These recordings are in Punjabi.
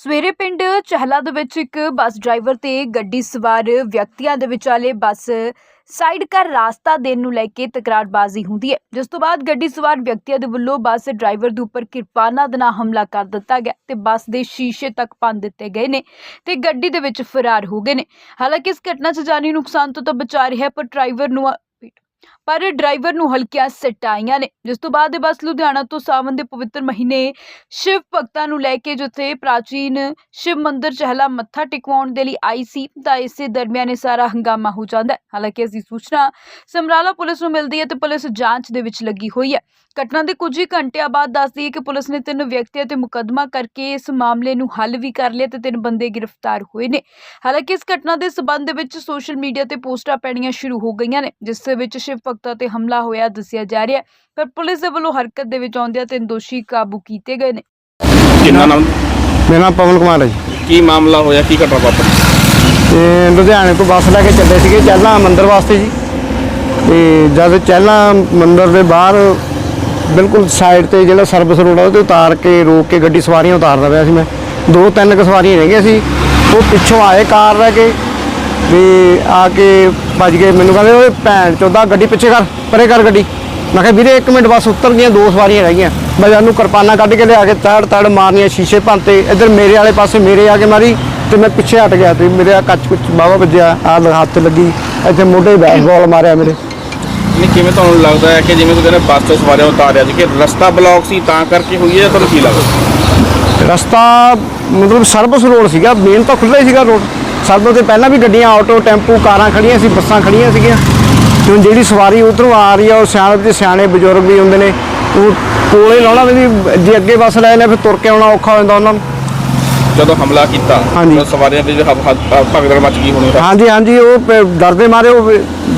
ਸਵੇਰੇ ਪਿੰਡ ਚਹਿਲਾ ਦੇ ਵਿੱਚ ਇੱਕ ਬੱਸ ਡਰਾਈਵਰ ਤੇ ਗੱਡੀ ਸਵਾਰ ਵਿਅਕਤੀਆਂ ਦੇ ਵਿਚਾਲੇ ਬੱਸ ਸਾਈਡ ਕਰ ਰਾਸਤਾ ਦੇਣ ਨੂੰ ਲੈ ਕੇ ਤਕਰਾਰਬਾਜ਼ੀ ਹੁੰਦੀ ਹੈ, ਜਿਸ ਤੋਂ ਬਾਅਦ ਗੱਡੀ ਸਵਾਰ ਵਿਅਕਤੀਆਂ ਦੇ ਵੱਲੋਂ ਬੱਸ ਡਰਾਈਵਰ ਦੇ ਉੱਪਰ ਕਿਰਪਾਨਾਂ ਦੇ ਨਾਲ ਹਮਲਾ ਕਰ ਦਿੱਤਾ ਗਿਆ ਤੇ ਬੱਸ ਦੇ ਸ਼ੀਸ਼ੇ ਤੱਕ ਭੰਨ ਦਿੱਤੇ ਗਏ ਨੇ ਤੇ ਗੱਡੀ ਦੇ ਵਿੱਚ ਫਰਾਰ ਹੋ ਗਏ ਨੇ। ਹਾਲਾਂਕਿ ਇਸ ਘਟਨਾ 'ਚ ਜਾਨੀ ਨੁਕਸਾਨ ਤੋਂ ਤਾਂ ਬਚਾ ਰਿਹਾ ਪਰ ਡਰਾਈਵਰ ਨੂੰ ਪਰ ਡਰਾਈਵਰ ਨੂੰ ਹਲਕੀਆਂ ਸੱਟਾਂ ਆਈਆਂ ਨੇ। ਜਿਸ ਤੋਂ ਬਾਅਦ ਇਹ ਬੱਸ ਲੁਧਿਆਣਾ ਤੋਂ ਸਾਵਨ ਦੇ ਪਵਿੱਤਰ ਮਹੀਨੇ ਸ਼ਿਵ ਭਗਤਾਂ ਨੂੰ ਲੈ ਕੇ ਜਿੱਥੇ ਪ੍ਰਾਚੀਨ ਸ਼ਿਵ ਮੰਦਿਰ ਚਹਿਲਾ ਮੱਥਾ ਟਿਕਵਾਉਣ ਦੇ ਲਈ ਆਈ ਸੀ, ਤਾਂ ਇਸੇ ਦਰਮਿਆਨ ਇਹ ਸਾਰਾ ਹੰਗਾਮਾ ਹੋ ਜਾਂਦਾ ਹੈ। ਹਾਲਾਂਕਿ ਇਸ ਦੀ ਸੂਚਨਾ ਸਮਰਾਲਾ ਪੁਲਿਸ ਨੂੰ ਮਿਲਦੀ ਹੈ ਤੇ ਪੁਲਿਸ ਜਾਂਚ ਦੇ ਵਿੱਚ ਲੱਗੀ ਹੋਈ ਹੈ। ਘਟਨਾ ਦੇ ਕੁਝ ਹੀ ਘੰਟਿਆਂ ਬਾਅਦ ਦੱਸਦੀ ਹੈ ਕਿ ਪੁਲਿਸ ਨੇ ਤਿੰਨ ਵਿਅਕਤੀਆਂ ਤੇ ਮੁਕੱਦਮਾ ਕਰਕੇ ਇਸ ਮਾਮਲੇ ਨੂੰ ਹੱਲ ਵੀ ਕਰ ਲਿਆ ਤੇ ਤਿੰਨ ਬੰਦੇ ਗ੍ਰਿਫਤਾਰ ਹੋਏ ਨੇ। ਹਾਲਾਂਕਿ ਇਸ ਘਟਨਾ ਦੇ ਸਬੰਧ ਦੇ ਵਿੱਚ ਸੋਸ਼ਲ ਮੀਡੀਆ ਤੇ ਪੋਸਟਾਂ ਪੈਣੀਆਂ ਸ਼ੁਰੂ ਹੋ ਗਈਆਂ ਨੇ ਜਿਸ ਦੇ ਵਿੱਚ ਸ਼ਿਵ ਭਗਤਾਂ ਤੇ ਹਮਲਾ ਹੋਇਆ ਦੱਸਿਆ ਜਾ ਰਿਹਾ ਪਰ ਪੁਲਿਸ ਦੇ ਵੱਲੋਂ ਹਰਕਤ ਦੇ ਵਿੱਚ ਆਉਂਦਿਆਂ ਤਿੰਨ ਦੋਸ਼ੀ ਕਾਬੂ ਕੀਤੇ ਗਏ ਨੇ। ਕਿੰਨਾ ਨਾਮ? ਮੇਰਾ ਨਾਮ ਪਵਨ ਕੁਮਾਰ ਹੈ ਜੀ। ਕੀ ਮਾਮਲਾ ਹੋਇਆ? ਕੀ ਘਟਨਾ ਵਾਪਰੀ? ਤੇ ਲੁਧਿਆਣੇ ਤੋਂ ਬੱਸ ਲੈ ਕੇ ਚੱਲੇ ਸੀਗੇ ਚਹਿਲਾਂ ਮੰਦਿਰ ਵਾਸਤੇ ਜੀ। ਤੇ ਜਦ ਚਹਿਲਾਂ ਮੰਦਿਰ ਦੇ ਬਾਹਰ ਬਿਲਕੁਲ ਸਾਈਡ ਤੇ ਜਿਹੜਾ ਸਰਵਿਸ ਰੋਡ ਆ, ਉਹਦੇ ਉਤਾਰ ਕੇ ਰੋਕ ਕੇ ਗੱਡੀ ਸਵਾਰੀਆਂ ਉਤਾਰਦਾ ਪਿਆ ਸੀ ਮੈਂ। ਦੋ ਤਿੰਨ ਕੁ ਸਵਾਰੀਆਂ ਰਹਿ ਗਈਆਂ ਸੀ। ਉਹ ਪਿੱਛੋਂ ਆਏ ਕਾਰ ਰਹਿ ਕੇ, ਵੀ ਆ ਕੇ ਭੱਜ ਗਏ। ਮੈਨੂੰ ਕਹਿੰਦੇ, ਓਏ ਭੈਣ ਚੋਦਾ, ਗੱਡੀ ਪਿੱਛੇ ਕਰ, ਪਰੇ ਕਰ ਗੱਡੀ। ਮੈਂ ਕਿਹਾ, ਵੀਰੇ 1 ਮਿੰਟ ਬਸ ਉਤਰ ਗਈਆਂ, ਦੋ ਸਵਾਰੀਆਂ ਰਹਿ ਗਈਆਂ। ਮੈਂ ਉਹਨੂੰ ਕਿਰਪਾਨਾਂ ਕੱਢ ਕੇ ਲਿਆ ਕੇ ਤੜ ਤੜ ਮਾਰਨੀਆਂ, ਸ਼ੀਸ਼ੇ ਭੰਤੇ ਇੱਧਰ ਮੇਰੇ ਵਾਲੇ ਪਾਸੇ ਮੇਰੇ ਆ ਕੇ ਮਾਰੀ ਤੇ ਮੈਂ ਪਿੱਛੇ ਹਟ ਗਿਆ ਤੇ ਮੇਰੇ ਕੱਚ ਕੁੱਚ ਬਾਵਾ ਵੱਜਿਆ ਆ ਹੱਥ ਲੱਗੀ, ਇੱਥੇ ਮੋਢੇ ਬੈਟ ਬੈਸਬਾਲ ਮਾਰਿਆ ਮੇਰੇ। ਨਹੀਂ ਕਿਵੇਂ ਤੁਹਾਨੂੰ ਲੱਗਦਾ ਹੈ ਕਿ ਜਿਵੇਂ ਤੁਸੀਂ ਕਹਿੰਦੇ ਬੱਸ ਤੋਂ ਸਵਾਰਿਆਂ ਉਤਾਰਿਆ ਸੀ ਕਿ ਰਸਤਾ ਬਲੌਕ ਸੀ ਤਾਂ ਕਰਕੇ ਹੋਈ ਹੈ ਤੁਹਾਨੂੰ ਕੀ ਲੱਗਦਾ? ਰਸਤਾ ਮਤਲਬ ਸਰਵਿਸ ਰੋਡ ਸੀਗਾ ਮੇਨ ਤਾਂ ਖੁੱਲ੍ਹਾ ਹੀ ਸੀਗਾ ਰੋਡ। ਸਰਵਿਸ ਤੇ ਪਹਿਲਾਂ ਵੀ ਗੱਡੀਆਂ, ਆਟੋ, ਟੈਂਪੂ, ਕਾਰਾਂ ਖੜੀਆਂ ਸੀ, ਬੱਸਾਂ ਖੜੀਆਂ ਸੀਗੀਆਂ। ਤੇ ਹੁਣ ਜਿਹੜੀ ਸਵਾਰੀ ਉਧਰੋਂ ਆ ਰਹੀ ਆ, ਉਹ ਸਿਆਣੇ ਤੇ ਸਿਆਣੇ ਬਜ਼ੁਰਗ ਵੀ ਹੁੰਦੇ ਨੇ, ਉਹ ਕੋਲੇ ਲਾਉਣਾ ਵੀ ਜੇ ਅੱਗੇ ਬੱਸ ਲੈ ਨੇ ਫਿਰ ਤੁਰ ਕੇ ਆਉਣਾ ਔਖਾ ਹੋ ਜਾਂਦਾ ਉਹਨਾਂ ਨੂੰ। ਜਦੋਂ ਹਮਲਾ ਕੀਤਾ ਹਾਂਜੀ। ਸਵਾਰੀਆਂ ਦੇ ਭਗਦੜ ਮਚ ਗਈ ਹੋਣੀ ਹਾਂਜੀ ਹਾਂਜੀ ਉਹ ਪ- ਡਰਦੇ ਮਾਰੇ ਉਹ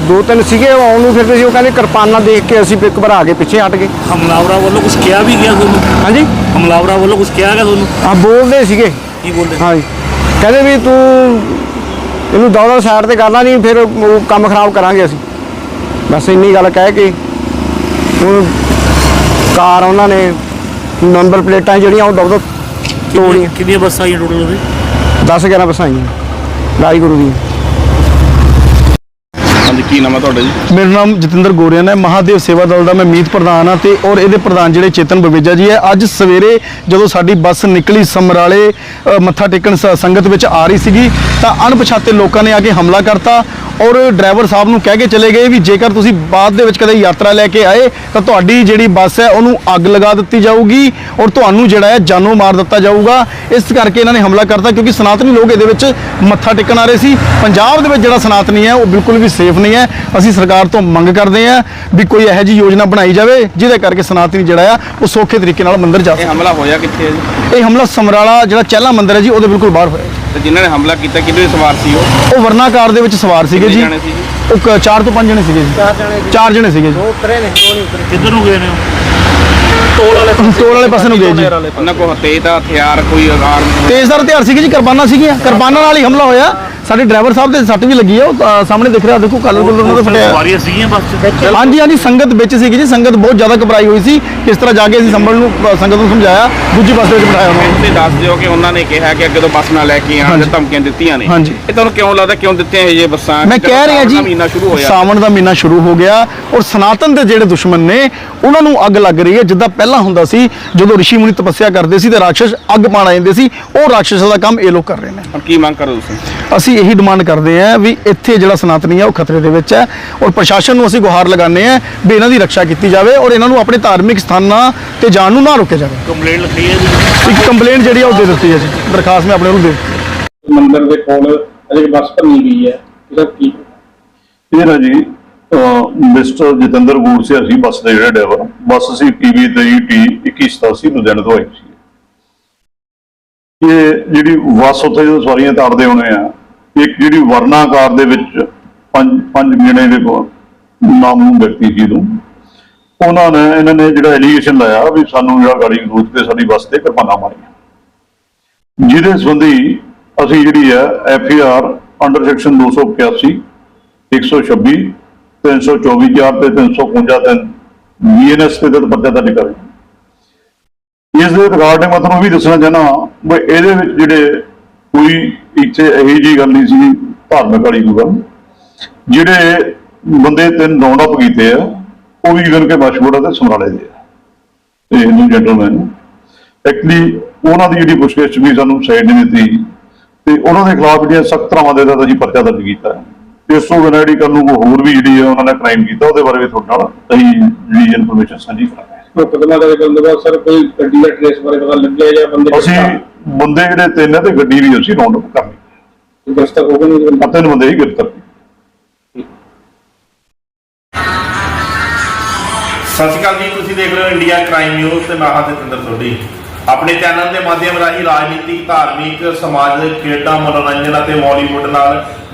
ਦੋ ਤਿੰਨ ਸੀਗੇ ਉਹ ਆਉਣ ਨੂੰ ਫਿਰਦੇ ਸੀ ਉਹ ਕਹਿੰਦੇ ਕਿਰਪਾਨਾਂ ਦੇਖ ਕੇ ਅਸੀਂ ਇੱਕ ਘਬਰਾ ਕੇ ਪਿੱਛੇ ਹਟ ਗਏ। ਹਮਲਾਵਰਾਂ ਵੱਲੋਂ ਕੁਝ ਕਿਹਾ ਵੀ ਗਿਆ ਤੁਹਾਨੂੰ? ਹਾਂਜੀ? ਹਮਲਾਵਰਾਂ ਵੱਲੋਂ ਕੁਝ ਕਿਹਾ ਗਿਆ ਤੁਹਾਨੂੰ? ਆ ਬੋਲਦੇ ਸੀਗੇ। ਕੀ ਬੋਲਦੇ ਹਾਂਜੀ। ਕਹਿੰਦੇ ਵੀ ਤੂੰ ਇਹਨੂੰ ਦੌੜਾ ਸਾਈਡ ਤੇ ਕਰਨਾ ਨਹੀਂ ਫਿਰ ਉਹ ਕੰਮ ਖਰਾਬ ਕਰਾਂਗੇ ਅਸੀਂ। ਬਸ ਇੰਨੀ ਗੱਲ ਕਹਿ ਕੇ ਉਹ ਕਾਰ ਉਹਨਾਂ ਨੇ ਨੰਬਰ ਪਲੇਟਾਂ ਜਿਹੜੀਆਂ ਉਹ ਦੌੜ ਤੋੜੀਆਂ। ਕਿੰਨੀਆਂ ਬੱਸਾਂ ਆਈਆਂ ਟੋਟਲ ਉਹਦੇ? 10 11 ਬੱਸਾਂ ਆਈਆਂ। ਰਾਈ ਗੁਰੂ ਦੀਆਂ ਕੀ ਨਾਮ ਹੈ ਤੁਹਾਡਾ ਜੀ? ਮੇਰਾ ਨਾਮ ਜਤਿੰਦਰ ਗੋਰੀਆਨ ਹੈ ਮਹਾਦੇਵ ਸੇਵਾ ਦਲ ਦਾ ਮੈਂ ਮੀਤ ਪ੍ਰਧਾਨ ਹਾਂ ਤੇ ਔਰ ਇਹਦੇ ਪ੍ਰਧਾਨ ਜਿਹੜੇ ਚੇਤਨ ਬਵੇਜਾ ਜੀ ਹੈ ਅੱਜ ਸਵੇਰੇ ਜਦੋਂ ਸਾਡੀ ਬੱਸ ਨਿਕਲੀ ਸਮਰਾਲੇ ਅ, ਮੱਥਾ ਟੇਕਣ ਸ- ਸੰਗਤ ਵਿੱਚ ਆ ਰਹੀ ਸੀਗੀ ਤਾਂ ਅਣਪਛਾਤੇ ਲੋਕਾਂ ਨੇ ਆ ਕੇ ਹਮਲਾ ਕਰਤਾ ਔਰ ਡਰਾਈਵਰ ਸਾਹਿਬ ਨੂੰ ਕਹਿ ਕੇ ਚਲੇ ਗਏ ਵੀ ਜੇਕਰ ਤੁਸੀਂ ਬਾਅਦ ਦੇ ਵਿੱਚ ਕਦੇ ਯਾਤਰਾ ਲੈ ਕੇ ਆਏ ਤਾਂ ਤੁਹਾਡੀ ਜਿਹੜੀ ਬੱਸ ਹੈ ਉਹਨੂੰ ਅੱਗ ਲਗਾ ਦਿੱਤੀ ਜਾਊਗੀ ਔਰ ਤੁਹਾਨੂੰ ਜਿਹੜਾ ਹੈ ਜਾਨੋਂ ਮਾਰ ਦਿੱਤਾ ਜਾਊਗਾ। ਇਸ ਕਰਕੇ ਇਹਨਾਂ ਨੇ ਹਮਲਾ ਕਰਤਾ ਕਿਉਂਕਿ ਸਨਾਤਨੀ ਲੋਕ ਇਹਦੇ ਵਿੱਚ ਮੱਥਾ ਟੇਕਣ ਆ ਰਹੇ ਸੀ। ਪੰਜਾਬ ਦੇ ਵਿੱਚ ਜਿਹੜਾ ਸਨਾਤਨੀ ਹੈ ਉਹ ਬਿਲਕੁਲ ਵੀ ਸੇਫ ਨਹੀਂ ਹੈ। ਅਸੀਂ ਸਰਕਾਰ ਤੋਂ ਮੰਗ ਕਰਦੇ ਹਾਂ ਵੀ ਕੋਈ ਇਹੋ ਜਿਹੀ ਯੋਜਨਾ ਬਣਾਈ ਜਾਵੇ ਜਿਹਦੇ ਕਰਕੇ ਸਨਾਤਨੀ ਜਿਹੜਾ ਆ ਉਹ ਸੌਖੇ ਤਰੀਕੇ ਨਾਲ ਮੰਦਿਰ ਜਾ ਇਹ ਹਮਲਾ ਹੋਇਆ ਕਿੱਥੇ ਹੈ ਜੀ? ਸਕੇ ਇਹ ਹਮਲਾ ਸਮਰਾਲਾ ਜਿਹੜਾ ਚਹਿਲਾ ਮੰਦਿਰ ਹੈ ਜੀ ਉਹਦੇ ਬਿਲਕੁਲ ਬਾਹਰ ਹੋਇਆ। ਤੇ ਜਿਨ੍ਹਾਂ ਨੇ ਹਮਲਾ ਕੀਤਾ ਕਿਹਦੇ ਸਵਾਰ ਸੀ ਉਹ? ਉਹ ਵਰਨਾ ਕਾਰ ਦੇ ਵਿੱਚ ਸਵਾਰ ਸੀਗੇ ਜੀ। ਜਾਣੇ ਸੀ ਜੀ? ਉਹ ਕ- ਚਾਰ ਤੋਂ ਪੰਜ ਜਣੇ ਸੀਗੇ ਜੀ। ਚਾਰ ਜਣੇ ਚਾਰ ਜਣੇ ਸੀਗੇ ਜੀ। ਉਤਰੇ ਨੇ ਦੋ ਨਹੀਂ ਉਤਰੇ। ਕਿੱਧਰ ਨੂੰ ਗਏ ਨੇ ਉਹ? ਟੋਲ ਵਾਲੇ ਪਾਸੇ। ਨੂੰ ਗਏ ਜੀ। ਉਹਨਾਂ ਕੋਲ ਤੇਜ਼ ਦਾ ਹਥਿਆਰ ਕੋਈ ਆਰਮ ਤੇਜ਼ਦਾਰ ਹਥਿਆਰ ਸੀਗੇ ਜੀ ਕਿਰਪਾਨਾਂ ਸੀਗੀਆਂ। ਕਿਰਪਾਨਾਂ ਨਾਲ ਹੀ ਹਮਲਾ ਹੋਇਆ। ਸਾਡੇ ਡਰਾਈਵਰ ਸਾਹਿਬ ਦੇ ਸੱਟ ਵੀ ਲੱਗੀ ਆ ਉਹ ਅ, ਸਾਹਮਣੇ ਦਿਖ ਰਿਹਾ ਦੇਖੋ ਕਲਰ ਕੁਲਰ ਉਹਨਾਂ ਦੇ ਫਟਿਆ ਸਵਾਰੀਆਂ ਸੀਗੀਆਂ ਬੱਸ 'ਚ। ਹਾਂਜੀ ਹਾਂਜੀ ਸੰਗਤ ਵਿੱਚ ਸੀਗੀ ਜੀ ਸੰਗਤ ਬਹੁਤ ਜ਼ਿਆਦਾ ਘਬਰਾਈ ਹੋਈ ਸੀ ਕਿਸ ਤਰ੍ਹਾਂ ਜਾ ਕੇ ਅਸੀਂ ਸੰਭਲ ਨੂੰ ਅ, ਸੰਗਤ ਨੂੰ ਸਮਝਾਇਆ ਦੂਜੀ ਬੱਸ ਦੇ ਵਿੱਚ ਬਿਠਾਇਆ ਉਹਨਾਂ ਨੂੰ। ਤੁਸੀਂ ਦੱਸ ਦਿਓ ਕਿ ਉਹਨਾਂ ਨੇ ਕਿਹਾ ਕਿ ਅੱਗੇ ਤੋਂ ਬੱਸ ਨਾ ਲੈ ਕੇ ਆਉਣ ਹਾਂਜੀ। ਤੇ ਧਮਕੀਆਂ ਦਿੱਤੀਆਂ ਨੇ। ਹਾਂਜੀ। ਇਹ ਤੁਹਾਨੂੰ ਕਿਉਂ ਲੱਗਦਾ ਕਿਉਂ ਦਿੱਤੀਆਂ ਇਹ ਜੇ ਬੱਸਾਂ? ਮੈਂ ਕਹਿ ਰਿਹਾ ਸਾਵਣ ਜੀ ਦਾ ਮਹੀਨਾ ਸ਼ੁਰੂ ਹੋਇਆ। ਸਾਵਣ ਦਾ ਮਹੀਨਾ ਸ਼ੁਰੂ ਹੋ ਗਿਆ ਔਰ ਸਨਾਤਨ ਦੇ ਜਿਹੜੇ ਦੁਸ਼ਮਣ ਨੇ ਉਹਨਾਂ ਨੂੰ ਅੱਗ ਲੱਗ ਰਹੀ ਹੈ ਜਿੱਦਾਂ ਪਹਿਲਾਂ ਹੁੰਦਾ ਸੀ ਜਦੋਂ ઋષਿ ਮੁਨੀ ਤਪੱਸਿਆ ਕਰਦੇ ਸੀ ਤੇ ਰਾਖਸ਼ ਅੱਗ ਪਾਣ ਆ ਜਾਂਦੇ ਸੀ ਉਹ ਰਾਖਸ਼ ਦਾ ਕੰਮ ਇਹ ਲੋਕ ਕਰ ਰਹੇ ਨੇ। ਹੁਣ ਕੀ ਮੰਗ ਕਰੋ ਤੁਸੀਂ? ਅਸੀਂ ਇਹੀ ਡਿਮਾਂਡ ਕਰਦੇ ਹਾਂ ਵੀ ਇੱਥੇ ਜਿਹੜਾ ਸਨਾਤਨੀ ਹੈ ਉਹ ਖਤਰੇ ਦੇ ਵਿੱਚ ਹੈ ਔਰ ਪ੍ਰਸ਼ਾਸਨ ਨੂੰ ਅਸੀਂ ਗੁਹਾਰ ਲਗਾਉਂਦੇ ਹਾਂ ਵੀ ਇਹਨਾਂ ਦੀ ਰੱਖਿਆ ਕੀਤੀ ਜਾਵੇ ਔਰ ਇਹਨਾਂ ਨੂੰ ਆਪਣੇ ਧਾਰਮਿਕ ਸਥਾਨਾਂ ਤੇ ਜਾਣ ਨੂੰ ਨਾ ਰੋਕਿਆ ਜਾਵੇ। ਕੰਪਲੇਂਟ ਲਿਖੀ ਹੈ ਜੀ। ਇੱਕ ਕੰਪਲੇਂਟ ਜਿਹੜੀ ਆ ਉਹ ਦੇ ਦਿੱਤੀ ਹੈ ਜੀ। ਦਰਖਾਸਤ ਮੈਂ ਆਪਣੇ ਨੂੰ ਦੇ ਦਿੱਤੀ ਮੰਦਿਰ ਦੇ ਕੋਲ ਅਜੇ ਬੱਸ ਭੰਨੀ ਗਈ ਹੈ। ਇਹਦਾ ਕੀ ਇਹ ਨਾ ਜੀ ਮਿਸਟਰ ਜਤਿੰਦਰ ਗੂੜਸੇ ਅਸੀਂ ਬੱਸ ਦੇ ਜਿਹੜੇ ਡਰਾਈਵਰ ਬੱਸ ਸੀ ਪੀਵੀ 23T 2187 ਲੁਧਿਆਣੇ ਤੋਂ ਆਈ ਸੀ। ਇਹ ਜਿਹੜੀ ਬੱਸ ਉੱਤੇ ਜਦੋਂ ਸਵਾਰੀਆਂ ਤਾਰਦੇ ਹੋਣੇ ਆ ਇੱਕ ਜਿਹੜੀ ਵਰਨਾਕਾਰ ਦੇ ਵਿੱਚ ਪੰਜ ਪੰਜ ਗਿਣੇ ਦੇ ਕੋਲ, ਨਾਮ ਵਿਅਕਤੀ ਸੀ ਤੋਂ ਉਹਨਾਂ ਨੇ, ਇਹਨਾਂ ਨੇ ਜਿਹੜਾ ਐਲੀਗੇਸ਼ਨ ਲਾਇਆ ਵੀ ਸਾਨੂੰ ਜਿਹੜਾ ਗਾੜੀ ਰੂਟ ਤੇ ਸਾਡੀ ਬੱਸ ਤੇ ਕਿਰਪਾਨਾਂ ਮਾਰੀਆਂ। ਜਿਹਦੇ ਸੰਬੰਧੀ ਅਸੀਂ ਜਿਹੜੀ ਹੈ F I R under section 285 126 324 4 ਤੇ 351 ਤਿੰਨ ਬੀਐਨਐਸ ਤੇ ਤਦ ਪਰਚਾ ਦਰਜ ਕਰੇ ਇਸ ਦੇ ਰਿਗਾਰਡਿੰਗ ਮੈਂ ਤੁਹਾਨੂੰ ਇਹ ਵੀ ਦੱਸਣਾ ਚਾਹਨਾ ਵੀ ਇਹਦੇ ਵਿੱਚ ਜਿਹੜੇ ਕੋਈ ਇੱਥੇ ਇਹੀ ਜੀ ਗੱਲ ਨਹੀਂ ਸੀ ਧਾਰਮਿਕ ਵਾਲੀ ਗੱਲ। ਜਿਹੜੇ ਬੰਦੇ ਤਿੰਨ ਰਾਉਂਡ ਅਪ ਕੀਤੇ ਆ, ਉਹ ਵੀ ਇਵਨ ਕੇ ਮਸ਼ਹੂਰ ਤੇ ਸਮਰਾਲੇ ਦੇ ਆ। ਤੇ ਹਿੰਦੂ ਜੈਂਟਲਮੈਨ ਐਕਚੁਅਲੀ ਉਹਨਾਂ ਦੀ ਜਿਹੜੀ ਪੁੱਛਗਿੱਛ ਵੀ ਸਾਨੂੰ ਸਾਈਡ ਨੇ ਦਿੱਤੀ ਤੇ ਉਹਨਾਂ ਦੇ ਖਿਲਾਫ ਜਿਹੜੀਆਂ ਸਖਤ ਤਰ੍ਹਾਂ ਦੇ ਦਾ ਅਸੀਂ ਪਰਚਾ ਦਰਜ ਕੀਤਾ। ਇਸ ਤੋਂ ਬਿਨਾਂ ਜਿਹੜੀ ਕੱਲ ਨੂੰ ਹੋਰ ਵੀ ਜਿਹੜੀ ਹੈ ਉਹਨਾਂ ਨੇ ਕ੍ਰਾਈਮ ਕੀਤਾ, ਉਹਦੇ ਬਾਰੇ ਵੀ ਤੁਹਾਡੇ ਨਾਲ ਅਸੀਂ ਜਿਹੜੀ ਇਨਫੋਰਮੇਸ਼ਨ ਸਾਂਝੀ ਕਰਾਂਗੇ। ਮੁਕਦਮਾ ਦਾ ਕਰਨ ਤੋਂ ਬਾਅਦ ਸਰ ਕੋਈ ਗੱਡੀ ਦਾ ਟ੍ਰੇਸ ਬਾਰੇ ਪਤਾ ਲੱਗਿਆ ਜਾਂ ਬੰਦੇ ਅਸੀਂ ਬੰਦੇ ਜਿਹੜੇ ਤਿੰਨ ਤੇ ਗੱਡੀ ਵੀ ਅਸੀਂ ਅਪ ਕਰ ਲਈ। ਗ੍ਰਿਫਤਾਰ ਹੋ ਗਏ ਨੇ ਆ ਤਿੰਨ ਬੰਦੇ ਹੀ ਗ੍ਰਿਫਤਾਰ ਕੀਤੇ। ਸਤਿ ਸ਼੍ਰੀ ਅਕਾਲ ਜੀ ਤੁਸੀਂ ਦੇਖ ਰਹੇ ਹੋ ਇੰਡੀਆ ਕ੍ਰਾਈਮ ਨਿਊਜ਼ ਤੇ ਮੈਂ ਹਾਂ ਜਤਿੰਦਰ ਸੋਢੀ। ਆਪਣੇ ਚੈਨਲ ਦੇ ਮਾਧਿਅਮ ਰਾਹੀਂ ਰਾਜਨੀਤਿਕ ਧਾਰਮਿਕ ਸਮਾਜਿਕ ਖੇਡਾਂ ਮਨੋਰੰਜਨ ਅਤੇ ਬਾਲੀਵੁੱਡ ਨਾਲ